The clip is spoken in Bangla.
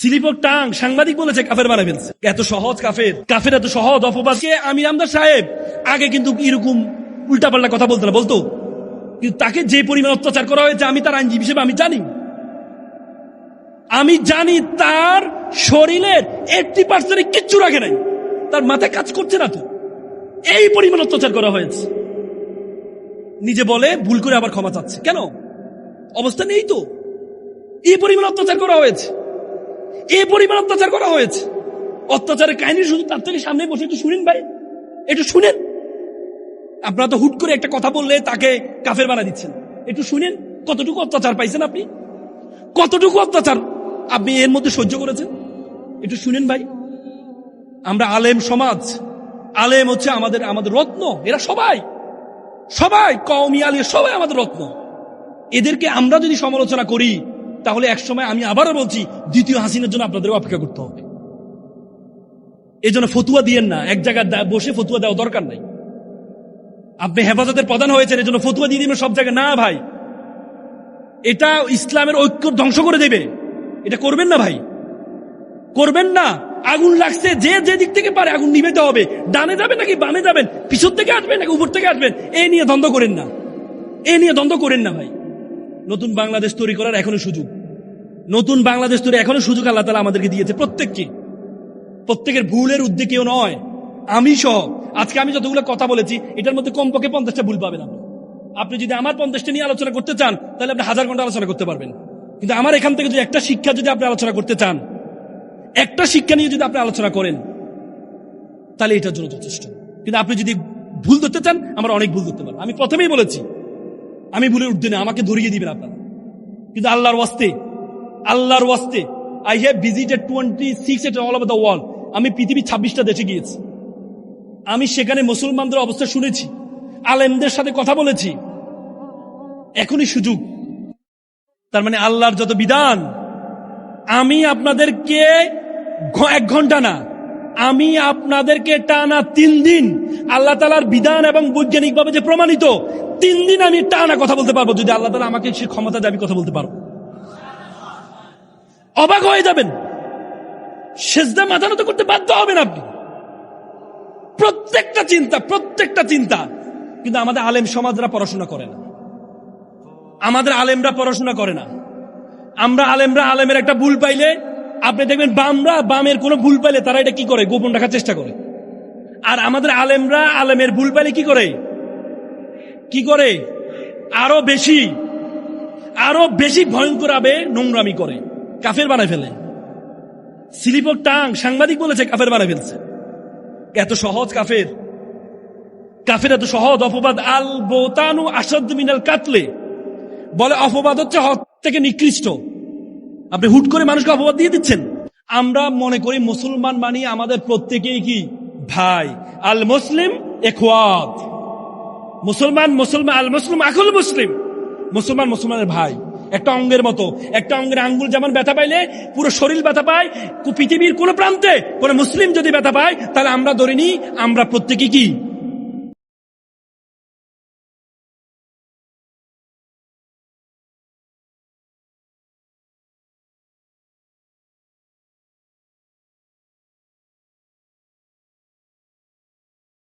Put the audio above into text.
স্লিপ টাং সাংবাদিক বলেছে, কাফের বানায় ফেলছে। এত সহজ কাফের। কাফের এত সহজ অপবাদকে আমি আমদার সাহেব। আগে কিন্তু এরকম উল্টাপাল্টা কথা বলতো না, বলতো? কিন্তু তাকে যে পরিমাণ অত্যাচার করা হয়েছে, আমি তার আইনজীবী হিসেবে আমি জানি। আমি জানি তার শরীরের এইটটি পার্সেন্ট কিচ্ছু রাখে নাই। তার মাথায় কাজ করছে না তো। এই পরিমাণ অত্যাচার করা হয়েছে। নিজে বলে ভুল করে আবার ক্ষমা চাচ্ছে। কেন? অবস্থা নেই তো। এই পরিমাণ অত্যাচার করা হয়েছে। এই পরিমাণ অত্যাচার করা হয়েছে। অত্যাচারের কাহিনী শুধু তার থেকে সামনে বসে একটু শুনেন ভাই। একটু শুনেন। আপনারা তো হুট করে একটা কথা বললে তাকে কাফের বানা দিচ্ছেন। একটু শুনেন, কতটুকু অত্যাচার পাইছেন আপনি? কতটুকু অত্যাচার আপনি এর মধ্যে সহ্য করেছেন? একটু শুনেন ভাই। আমরা আলেম সমাজ। আলেম হচ্ছে আমাদের আমাদের রত্ন। এরা সবাই। সবাই, কওমি আলিয়া সবাই আমাদের রত্ন। এদেরকে আমরা যদি সমালোচনা করি তাহলে একসময় আমি আবারও বলছি, দ্বিতীয় হাসিনের জন্য আপনাদের অপেক্ষা করতে হবে। এই জন্য ফতুয়া দিয়েন না, এক জায়গায় বসে ফতুয়া দেওয়া দরকার নাই। আপনি হেফাজতের প্রধান হয়েছেন, এই জন্য ফতুয়া দিয়ে দিবেন সব জায়গায়। না ভাই, এটা ইসলামের ঐক্য ধ্বংস করে দেবে। এটা করবেন না ভাই। করবেন না। আগুন লাগছে, যে যে দিক থেকে পারে আগুন নিবেতে হবে। ডানে যাবেন নাকি বামে যাবেন? পিছন থেকে আসবেন নাকি উপর থেকে আসবেন? এ নিয়ে দ্বন্দ্ব করেন না। এ নিয়ে দ্বন্দ্ব করেন না ভাই। নতুন বাংলাদেশ তৈরি করার এখনও সুযোগ। নতুন বাংলাদেশ তৈরি, এখনও সুযোগ আল্লাহ তালা আমাদেরকে দিয়েছে প্রত্যেককে। প্রত্যেকের ভুলের উদ্যোগ কেউ নয়। আমি সহ, আজকে আমি যতগুলো কথা বলেছি, এটার মধ্যে কমপক্ষে পঞ্চাশটা ভুল পাবেন আপনি। আপনি যদি আমার পঞ্চাশটা নিয়ে আলোচনা করতে চান, তাহলে আপনি হাজার ঘণ্টা আলোচনা করতে পারবেন। কিন্তু আমার এখান থেকে যদি একটা শিক্ষা যদি আপনি আলোচনা করতে চান, একটা শিক্ষা নিয়ে যদি আপনি আলোচনা করেন, তাহলে এটার জন্য যথেষ্ট। কিন্তু আপনি যদি ভুল ধরতে চান, আমার অনেক ভুল ধরতে পারেন আমি প্রথমেই বলেছি, আমি ভুলের উদ্দিন আমাকে ধরিয়ে দিবেন আপনারা। কিন্তু আল্লাহর ওয়াস্তে আল্লাহর ওয়াস্তে। I have visited twenty six at all over the world আমি পৃথিবীর ছাব্বিশটা দেশে গিয়েছি। আমি সেখানে মুসলমানদের অবস্থা শুনেছি। আলেমদের সাথে কথা বলেছি। এখনই সুযোগ। তার মানে আল্লাহর যত বিধান, আমি আপনাদেরকে এক ঘণ্টা না, আমি আপনাদেরকে টানা তিন দিন আল্লাহ তালার বিধান এবং বৈজ্ঞানিকভাবে যে প্রমাণিত, তিন দিন আমি টানা কথা বলতে পারব। যদি আল্লাহ তালা আমাকে সে ক্ষমতা দেয়, আমি কথা বলতে পারব। অবাক হয়ে যাবেন। সেজদা মাথা নত করতে বাধ্য হবেন আপনি। প্রত্যেকটা চিন্তা প্রত্যেকটা চিন্তা। কিন্তু আমাদের আলেম সমাজরা পড়াশোনা করে না। আমাদের আলেমরা পড়াশোনা করে না। আমরা আলেমরা আলেমের একটা ভুল পাইলে, আপনি দেখবেন বামরা বামের কোনো ভুল পাইলে তারা এটা কি করে? গোপন রাখার চেষ্টা করে। আর আমাদের আলেমরা আলেমের ভুল পাইলে কি করে? কি করে? আরও বেশি আরও বেশি ভয়ঙ্কর নোংরামি করে। কাফের বানায় ফেলে। স্লিপ টাং সাংবাদিক বলেছে কাফের বানায় ফেলছে। এত সহজ কাফের। কাফের এত সহজ অপবাদ। আল বোতানু আসাদ মিনাল কাতলে। বলে অপবাদ হচ্ছে হক থেকে নিকৃষ্ট। আপনি হুট করে মানুষকে অপবাদ দিয়ে দিচ্ছেন। আমরা মনে করি মুসলমান মানি আমাদের প্রত্যেকেই কি? ভাই। আল মুসলিম এখওয়াত। মুসলমান মুসলমান, আল মুসলিম আকুল মুসলিম। মুসলমান মুসলমানের ভাই। একটা অঙ্গের মতো। একটা অঙ্গের আঙ্গুল যেমন ব্যথা পাইলে, পুরো শরীর ব্যথা পায়, পৃথিবীর কোন প্রান্তে কোন মুসলিম যদি ব্যথা পায়, তাহলে আমরা ধরে নিই, আমরা প্রত্যেকে কি?